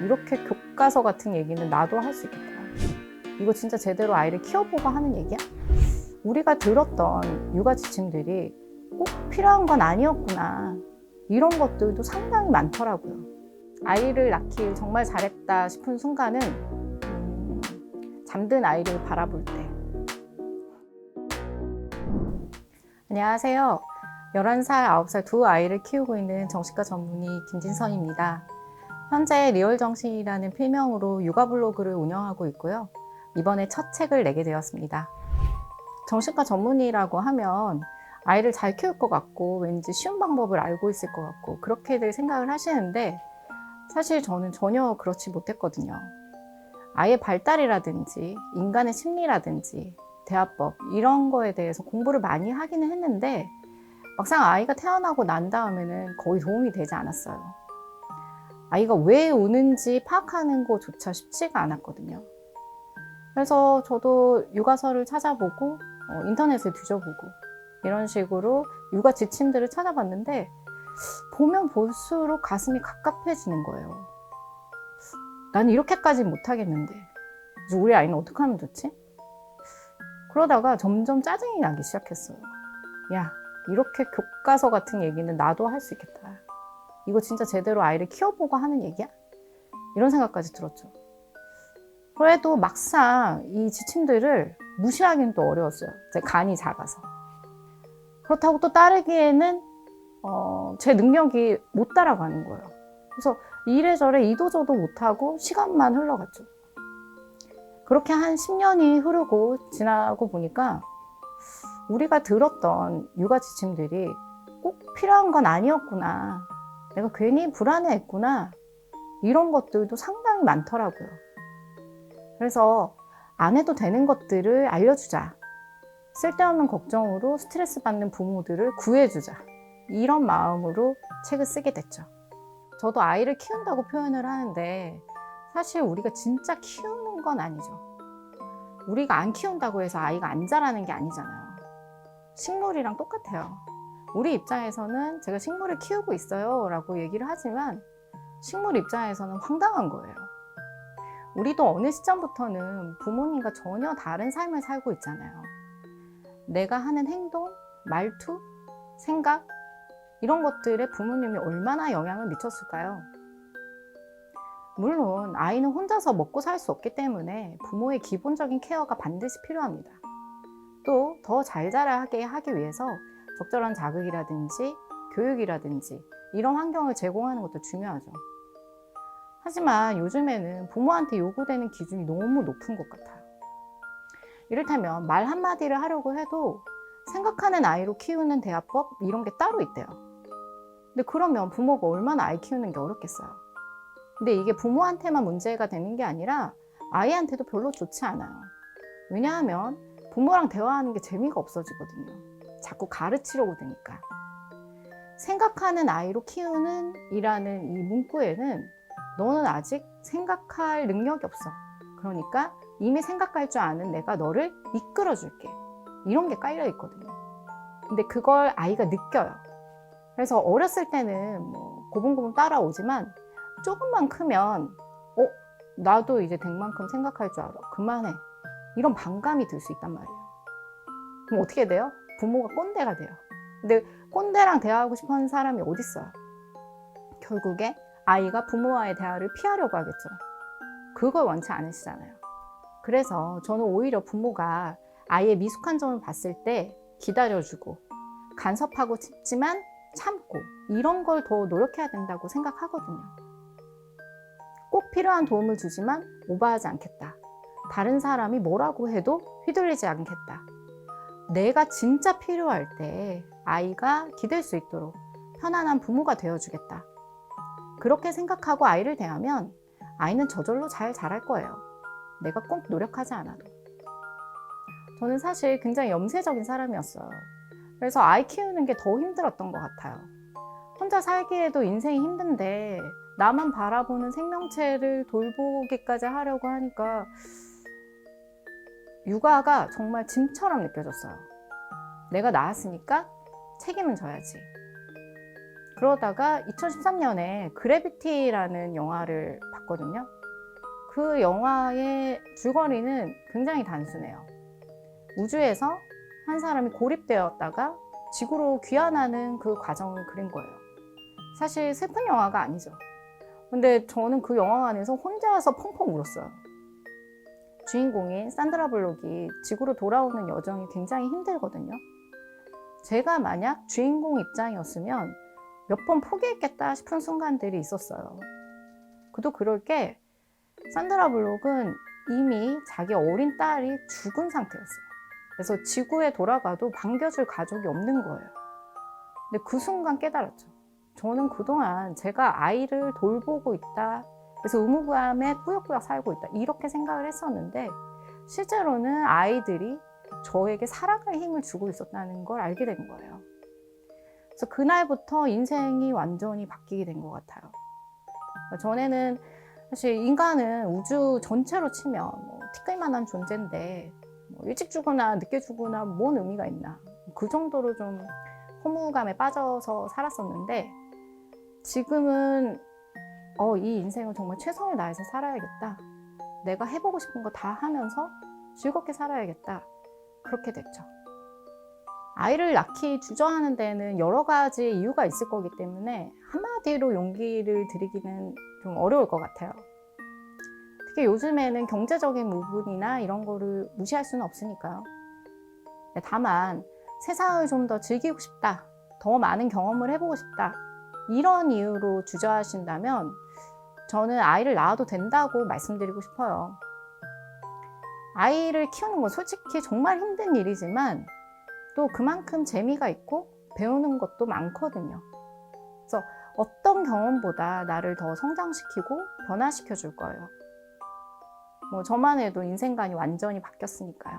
이렇게 교과서 같은 얘기는 나도 할 수 있겠다. 이거 진짜 제대로 아이를 키워보고 하는 얘기야? 우리가 들었던 육아 지침들이 꼭 필요한 건 아니었구나. 이런 것들도 상당히 많더라고요. 아이를 낳길 정말 잘했다 싶은 순간은 음, 잠든 아이를 바라볼 때. 안녕하세요. 11살, 9살 두 아이를 키우고 있는 정신과 전문의 김진선입니다. 현재 리얼정신이라는 필명으로 육아 블로그를 운영하고 있고요. 이번에 첫 책을 내게 되었습니다. 정신과 전문의라고 하면 아이를 잘 키울 것 같고 왠지 쉬운 방법을 알고 있을 것 같고 그렇게들 생각을 하시는데 사실 저는 전혀 그렇지 못했거든요. 아이의 발달이라든지 인간의 심리라든지 대화법 이런 거에 대해서 공부를 많이 하기는 했는데 막상 아이가 태어나고 난 다음에는 거의 도움이 되지 않았어요. 아이가 왜 우는지 파악하는 것조차 쉽지가 않았거든요. 그래서 저도 육아서를 찾아보고 어, 인터넷을 뒤져보고 이런 식으로 육아 지침들을 찾아봤는데 보면 볼수록 가슴이 갑갑해지는 거예요. 난 이렇게까지 못하겠는데 우리 아이는 어떻게 하면 좋지? 그러다가 점점 짜증이 나기 시작했어요. 야, 이렇게 교과서 같은 얘기는 나도 할 수 있겠다. 이거 진짜 제대로 아이를 키워보고 하는 얘기야? 이런 생각까지 들었죠. 그래도 막상 이 지침들을 무시하기는 또 어려웠어요. 제 간이 작아서. 그렇다고 또 따르기에는 어, 제 능력이 못 따라가는 거예요. 그래서 이래저래 이도저도 못하고 시간만 흘러갔죠. 그렇게 한 10년이 흐르고 지나고 보니까 우리가 들었던 육아 지침들이 꼭 필요한 건 아니었구나. 내가 괜히 불안해했구나. 이런 것들도 상당히 많더라고요. 그래서 안 해도 되는 것들을 알려주자. 쓸데없는 걱정으로 스트레스 받는 부모들을 구해주자. 이런 마음으로 책을 쓰게 됐죠. 저도 아이를 키운다고 표현을 하는데 사실 우리가 진짜 키우는 건 아니죠. 우리가 안 키운다고 해서 아이가 안 자라는 게 아니잖아요. 식물이랑 똑같아요. 우리 입장에서는 제가 식물을 키우고 있어요 라고 얘기를 하지만 식물 입장에서는 황당한 거예요. 우리도 어느 시점부터는 부모님과 전혀 다른 삶을 살고 있잖아요. 내가 하는 행동, 말투, 생각, 이런 것들에 부모님이 얼마나 영향을 미쳤을까요? 물론 아이는 혼자서 먹고 살 수 없기 때문에 부모의 기본적인 케어가 반드시 필요합니다. 또 더 잘 자라게 하기 위해서 적절한 자극이라든지 교육이라든지 이런 환경을 제공하는 것도 중요하죠. 하지만 요즘에는 부모한테 요구되는 기준이 너무 높은 것 같아요. 이를테면 말 한마디를 하려고 해도 생각하는 아이로 키우는 대화법 이런 게 따로 있대요. 근데 그러면 부모가 얼마나 아이 키우는 게 어렵겠어요. 근데 이게 부모한테만 문제가 되는 게 아니라 아이한테도 별로 좋지 않아요. 왜냐하면 부모랑 대화하는 게 재미가 없어지거든요. 자꾸 가르치려고 되니까. 생각하는 아이로 키우는 이라는 이 문구에는 너는 아직 생각할 능력이 없어. 그러니까 이미 생각할 줄 아는 내가 너를 이끌어 줄게. 이런 게 깔려 있거든요. 근데 그걸 아이가 느껴요. 그래서 어렸을 때는 뭐 고분고분 따라오지만 조금만 크면 어 나도 이제 될 만큼 생각할 줄 알아. 그만해. 이런 반감이 들 수 있단 말이에요. 그럼 어떻게 돼요? 부모가 꼰대가 돼요. 근데 꼰대랑 대화하고 하는 사람이 어딨어요? 결국에 아이가 부모와의 대화를 피하려고 하겠죠. 그걸 원치 않으시잖아요. 그래서 저는 오히려 부모가 아이의 미숙한 점을 봤을 때 기다려주고 간섭하고 싶지만 참고 이런 걸 더 노력해야 된다고 생각하거든요. 꼭 필요한 도움을 주지만 오버하지 않겠다. 다른 사람이 뭐라고 해도 휘둘리지 않겠다. 내가 진짜 필요할 때 아이가 기댈 수 있도록 편안한 부모가 되어주겠다. 그렇게 생각하고 아이를 대하면 아이는 저절로 잘 자랄 거예요. 내가 꼭 노력하지 않아도. 저는 사실 굉장히 염세적인 사람이었어요. 그래서 아이 키우는 게 더 힘들었던 것 같아요. 혼자 살기에도 인생이 힘든데 나만 바라보는 생명체를 돌보기까지 하려고 하니까 육아가 정말 짐처럼 느껴졌어요. 내가 낳았으니까 책임은 져야지. 그러다가 2013년에 그래비티라는 영화를 봤거든요. 그 영화의 줄거리는 굉장히 단순해요. 우주에서 한 사람이 고립되었다가 지구로 귀환하는 그 과정을 그린 거예요. 사실 슬픈 영화가 아니죠. 근데 저는 그 영화관에서 혼자서 펑펑 울었어요. 주인공인 산드라 블록이 지구로 돌아오는 여정이 굉장히 힘들거든요. 제가 만약 주인공 입장이었으면 몇 번 포기했겠다 싶은 순간들이 있었어요. 그도 그럴 게 산드라 블록은 이미 자기 어린 딸이 죽은 상태였어요. 그래서 지구에 돌아가도 반겨줄 가족이 없는 거예요. 근데 그 순간 깨달았죠. 저는 그동안 제가 아이를 돌보고 있다. 그래서 의무감에 꾸역꾸역 살고 있다. 이렇게 생각을 했었는데 실제로는 아이들이 저에게 살아갈 힘을 주고 있었다는 걸 알게 된 거예요. 그래서 그날부터 인생이 완전히 바뀌게 된 것 같아요. 전에는 사실 인간은 우주 전체로 치면 뭐 티끌만한 존재인데 뭐 일찍 죽거나 늦게 죽거나 뭔 의미가 있나 그 정도로 좀 허무감에 빠져서 살았었는데 지금은 어, 이 인생을 정말 최선을 다해서 살아야겠다. 내가 해보고 싶은 거 다 하면서 즐겁게 살아야겠다. 그렇게 됐죠. 아이를 낳기 주저하는 데는 여러 가지 이유가 있을 거기 때문에 한마디로 용기를 드리기는 좀 어려울 것 같아요. 특히 요즘에는 경제적인 부분이나 이런 거를 무시할 수는 없으니까요. 네, 다만 세상을 좀 더 즐기고 싶다. 더 많은 경험을 해보고 싶다. 이런 이유로 주저하신다면 저는 아이를 낳아도 된다고 말씀드리고 싶어요. 아이를 키우는 건 솔직히 정말 힘든 일이지만 또 그만큼 재미가 있고 배우는 것도 많거든요. 그래서 어떤 경험보다 나를 더 성장시키고 변화시켜 줄 거예요. 뭐 저만 해도 인생관이 완전히 바뀌었으니까요.